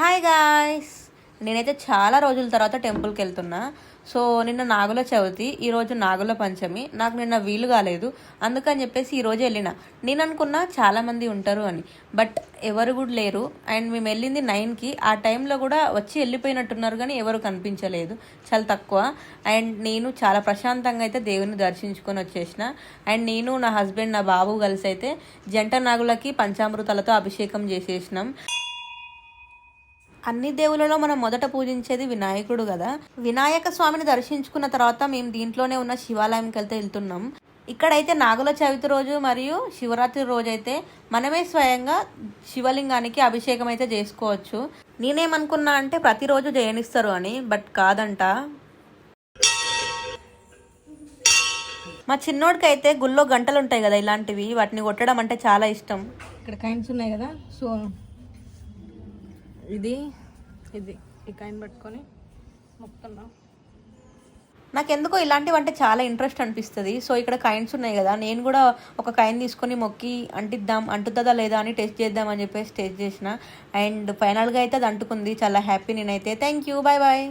Hi guys నేనైతే చాలా రోజుల తర్వాత టెంపుల్కి వెళ్తున్నా. సో నిన్న నాగుల చవితి ఈరోజు నాగుల పంచమి. నాకు నిన్న వీలు కాలేదు. అందుకని చెప్పేసి ఈరోజు వెళ్ళిన. నేను అనుకున్నా చాలామంది ఉంటారు అని. బట్ ఎవరు కూడా లేరు. అండ్ మేము వెళ్ళింది నైన్కి ఆ టైంలో కూడా వచ్చి వెళ్ళిపోయినట్టున్నారు కానీ ఎవరు కనిపించలేదు. చాలా తక్కువ. అండ్ నేను చాలా ప్రశాంతంగా అయితే దేవుని దర్శించుకొని వచ్చేసిన. అండ్ నేను నా హస్బెండ్ నా బాబు కలిసి అయితే జంట నాగులకి పంచామృతాలతో అభిషేకం చేసేసినాం. అన్ని దేవులలో మనం మొదట పూజించేది వినాయకుడు కదా. వినాయక స్వామిని దర్శించుకున్న తర్వాత మేము దీంట్లోనే ఉన్న శివాలయంకి వెళ్తే వెళ్తున్నాం. ఇక్కడైతే నాగుల చవితి రోజు మరియు శివరాత్రి రోజు అయితే మనమే స్వయంగా శివలింగానికి అభిషేకం అయితే చేసుకోవచ్చు. నేనేమనుకున్నా అంటే ప్రతిరోజు జయనిస్తారు అని బట్ కాదంట. మా చిన్నోడికి అయితే గుళ్ళో గంటలు ఉంటాయి కదా ఇలాంటివి వాటిని కొట్టడం అంటే చాలా ఇష్టం. ఇక్కడ కైన్స్ ఉన్నాయి కదా సో ఇది ఇది ఈ కైన్ పట్టుకొని మొక్కుతున్నాం. నాకెందుకో ఇలాంటివి అంటే చాలా ఇంట్రెస్ట్ అనిపిస్తుంది. సో ఇక్కడ కైన్స్ ఉన్నాయి కదా నేను కూడా ఒక కైన్ తీసుకొని మొక్కి అంటిద్దాం అంటుతుందా లేదా అని టెస్ట్ చేద్దాం అని చెప్పేసి టెస్ట్ చేసిన. అండ్ ఫైనల్గా అయితే అది అంటుకుంది. చాలా హ్యాపీ నేనైతే. Thank you bye bye